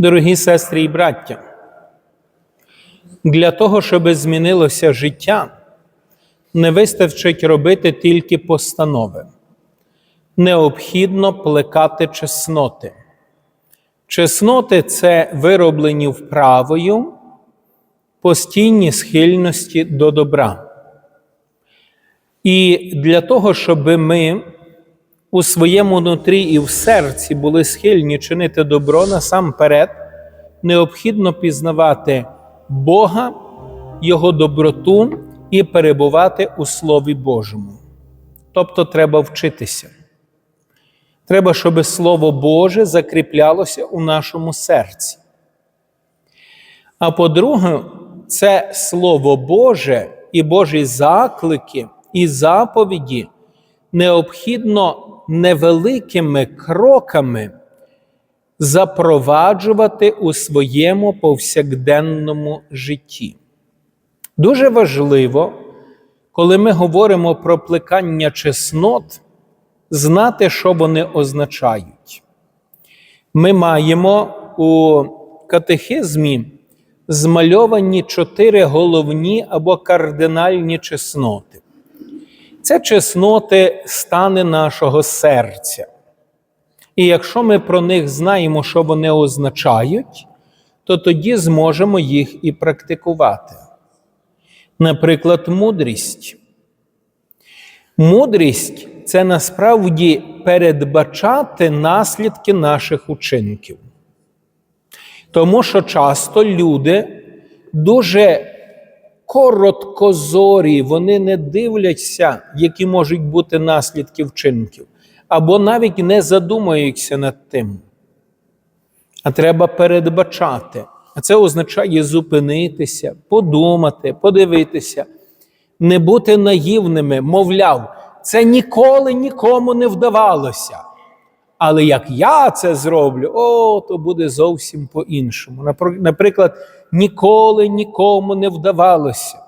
Дорогі сестри і браття, для того, щоб змінилося життя, не вистачить робити тільки постанови. Необхідно плекати чесноти. Чесноти це вироблені вправою постійні схильності до добра. І для того, щоб ми у своєму нутрі і в серці були схильні чинити добро насамперед, необхідно пізнавати Бога, Його доброту і перебувати у Слові Божому. Тобто треба вчитися. Треба, щоб Слово Боже закріплялося у нашому серці. А по-друге, це Слово Боже і Божі заклики і заповіді необхідно невеликими кроками запроваджувати у своєму повсякденному житті. Дуже важливо, коли ми говоримо про плекання чеснот, знати, що вони означають. Ми маємо у катехизмі змальовані чотири головні або кардинальні чесноти. Це чесноти стани нашого серця. І якщо ми про них знаємо, що вони означають, то тоді зможемо їх і практикувати. Наприклад, мудрість. Мудрість це насправді передбачати наслідки наших учинків. Тому що часто люди дуже короткозорі, вони не дивляться, які можуть бути наслідки вчинків, або навіть не задумуються над тим. А треба передбачати. А це означає зупинитися, подумати, подивитися, не бути наївними, мовляв, це ніколи нікому не вдавалося. Але як я це зроблю, о, то буде зовсім по-іншому. Наприклад, ніколи нікому не вдавалося,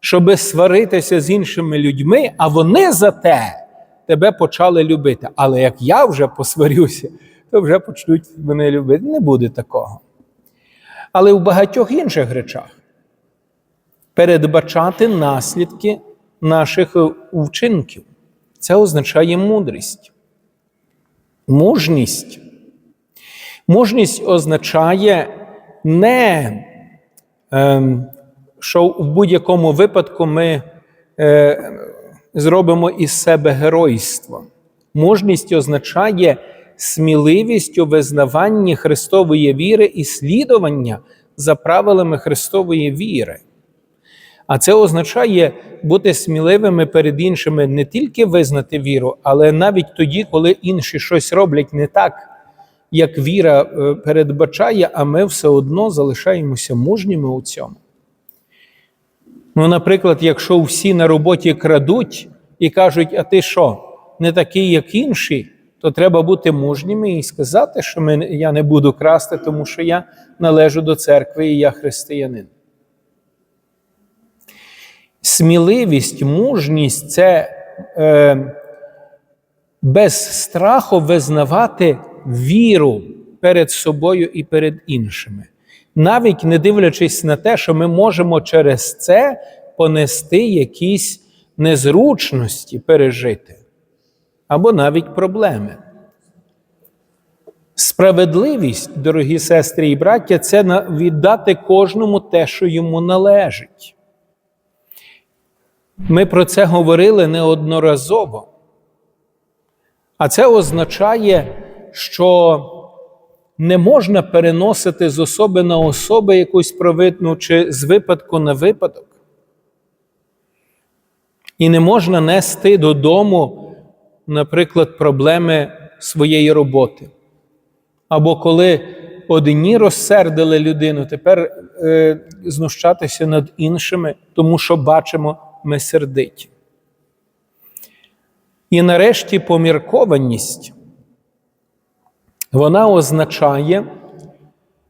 щоби сваритися з іншими людьми, а вони за те тебе почали любити. Але як я вже посварюся, то вже почнуть мене любити. Не буде такого. Але в багатьох інших речах передбачати наслідки наших вчинків. Це означає мудрість. Мужність. Мужність означає не, ем, що в будь-якому випадку ми е, зробимо із себе геройство. Мужність означає сміливість у визнаванні Христової віри і слідування за правилами Христової віри. А це означає бути сміливими перед іншими не тільки визнати віру, але навіть тоді, коли інші щось роблять не так, як віра е, передбачає, а ми все одно залишаємося мужніми у цьому. Ну, наприклад, якщо всі на роботі крадуть і кажуть, а ти що, не такий, як інші, то треба бути мужніми і сказати, що ми, я не буду красти, тому що я належу до церкви і я християнин. Сміливість, мужність це е, без страху визнавати віру перед собою і перед іншими, навіть не дивлячись на те, що ми можемо через це понести якісь незручності пережити або навіть проблеми. Справедливість, дорогі сестри і браття, це віддати кожному те, що йому належить. Ми про це говорили неодноразово. А це означає, що не можна переносити з особи на особу якусь провидну чи з випадку на випадок. І не можна нести додому, наприклад, проблеми своєї роботи. Або коли одні розсердили людину, тепер е, знущатися над іншими, тому що бачимо ми сердиті. І нарешті поміркованість, вона означає,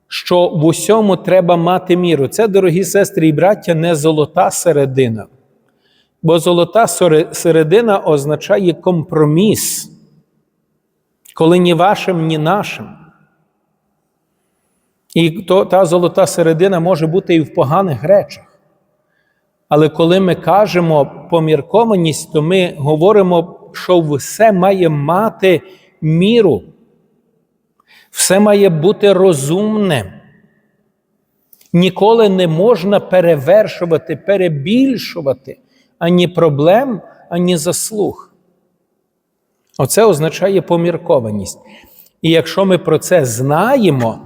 що в усьому треба мати міру. Це, дорогі сестри і браття, не золота середина. Бо золота середина означає компроміс, коли ні вашим, ні нашим. І то, та золота середина може бути і в поганих речах. Але коли ми кажемо поміркованість, то ми говоримо, що все має мати міру, все має бути розумним. Ніколи не можна перевершувати, перебільшувати ані проблем, ані заслуг. Оце означає поміркованість. І якщо ми про це знаємо,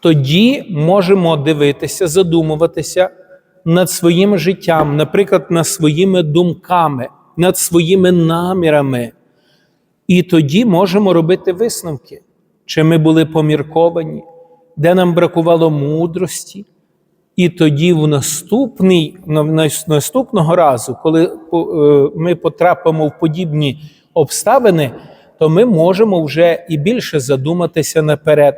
тоді можемо дивитися, задумуватися над своїм життям, наприклад, над своїми думками, над своїми намірами. І тоді можемо робити висновки, чи ми були помірковані, де нам бракувало мудрості. І тоді в наступний, наступного разу, коли ми потрапимо в подібні обставини, то ми можемо вже і більше задуматися наперед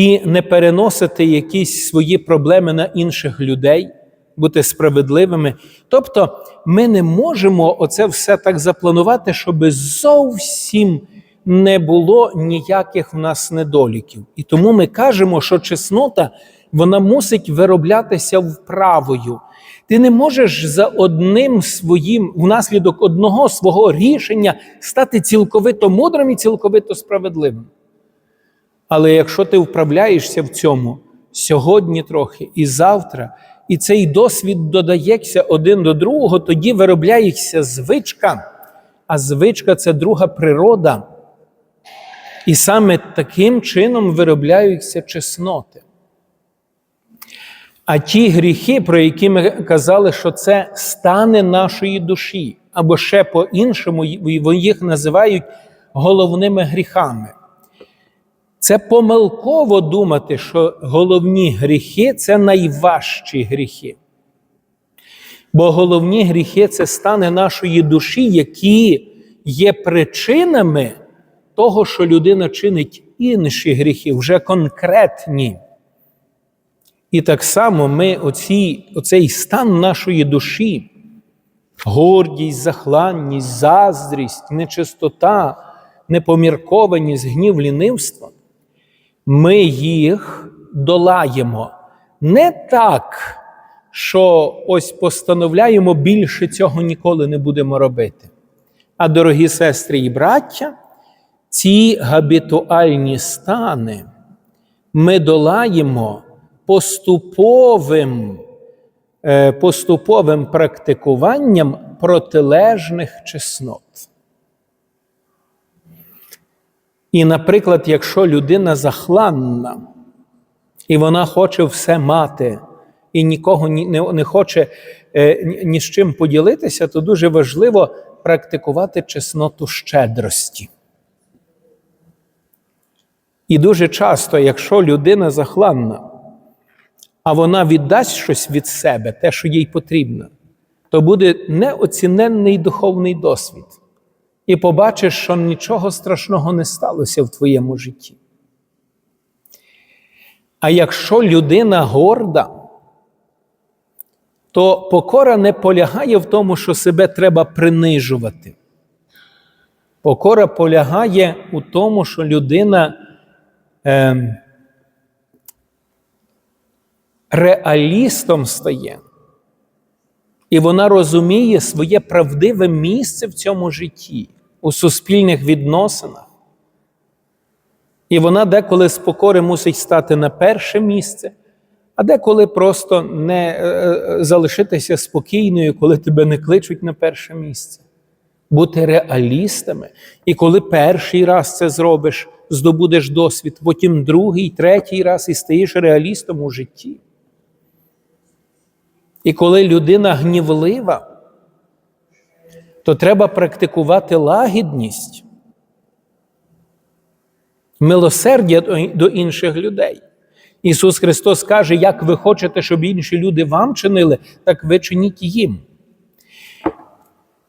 і не переносити якісь свої проблеми на інших людей, бути справедливими. Тобто ми не можемо оце все так запланувати, щоб зовсім не було ніяких в нас недоліків. І тому ми кажемо, що чеснота вона мусить вироблятися вправою. Ти не можеш за одним своїм, внаслідок одного свого рішення стати цілковито мудрим і цілковито справедливим. Але якщо ти вправляєшся в цьому сьогодні трохи і завтра, і цей досвід додається один до другого, тоді виробляється звичка, а звичка це друга природа. І саме таким чином виробляються чесноти. А ті гріхи, про які ми казали, що це стане нашої душі, або ще по-іншому їх називають головними гріхами. Це помилково думати, що головні гріхи це найважчі гріхи. Бо головні гріхи це стане нашої душі, які є причинами того, що людина чинить інші гріхи, вже конкретні. І так само ми оці, оцей стан нашої душі, гордість, захланність, заздрість, нечистота, непоміркованість, гнів, лінивство, ми їх долаємо не так, що ось постановляємо більше цього ніколи не будемо робити. А дорогі сестри і браття, ці габітуальні стани ми долаємо поступовим, е, поступовим практикуванням протилежних чеснот. І, наприклад, якщо людина захланна, і вона хоче все мати, і нікого не хоче е, ні з чим поділитися, то дуже важливо практикувати чесноту щедрості. І дуже часто, якщо людина захланна, а вона віддасть щось від себе, те, що їй потрібно, то буде неоціненний духовний досвід. І побачиш, що нічого страшного не сталося в твоєму житті. А якщо людина горда, то покора не полягає в тому, що себе треба принижувати. Покора полягає у тому, що людина е, реалістом стає, і вона розуміє своє правдиве місце в цьому житті, у суспільних відносинах. І вона деколи з покори мусить стати на перше місце, а деколи просто не е, е, залишитися спокійною, коли тебе не кличуть на перше місце. Бути реалістами. І коли перший раз це зробиш, здобудеш досвід, потім другий, третій раз і стаєш реалістом у житті. І коли людина гнівлива, то треба практикувати лагідність, милосердя до інших людей. Ісус Христос каже, як ви хочете, щоб інші люди вам чинили, так ви чиніть їм.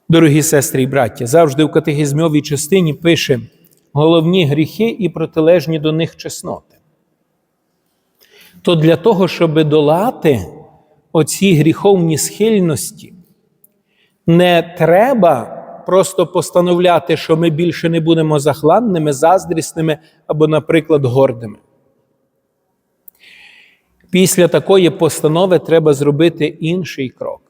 Дорогі сестри і браття, завжди в катехізмовій частині пише головні гріхи і протилежні до них чесноти. То для того, щоб долати оці гріховні схильності, не треба просто постановляти, що ми більше не будемо захланними, заздрісними або, наприклад, гордими. Після такої постанови треба зробити інший крок.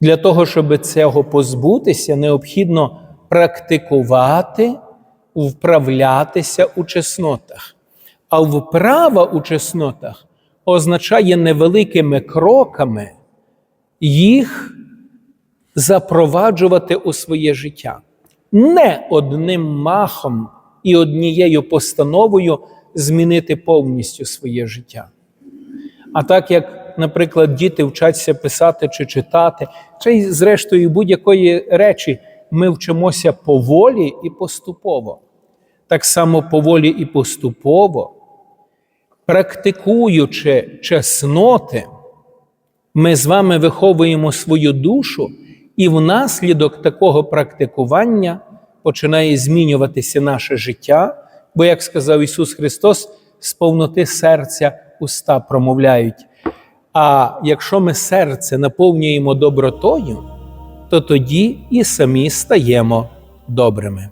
Для того, щоб цього позбутися, необхідно практикувати, вправлятися у чеснотах. А вправа у чеснотах означає невеликими кроками їх запроваджувати у своє життя. Не одним махом і однією постановою змінити повністю своє життя. А так як, наприклад, діти вчаться писати чи читати, чи зрештою будь-якої речі ми вчимося поволі і поступово. Так само поволі і поступово, практикуючи чесноти, ми з вами виховуємо свою душу, і внаслідок такого практикування починає змінюватися наше життя, бо, як сказав Ісус Христос, з повноти серця уста промовляють. А якщо ми серце наповнюємо добротою, то тоді і самі стаємо добрими.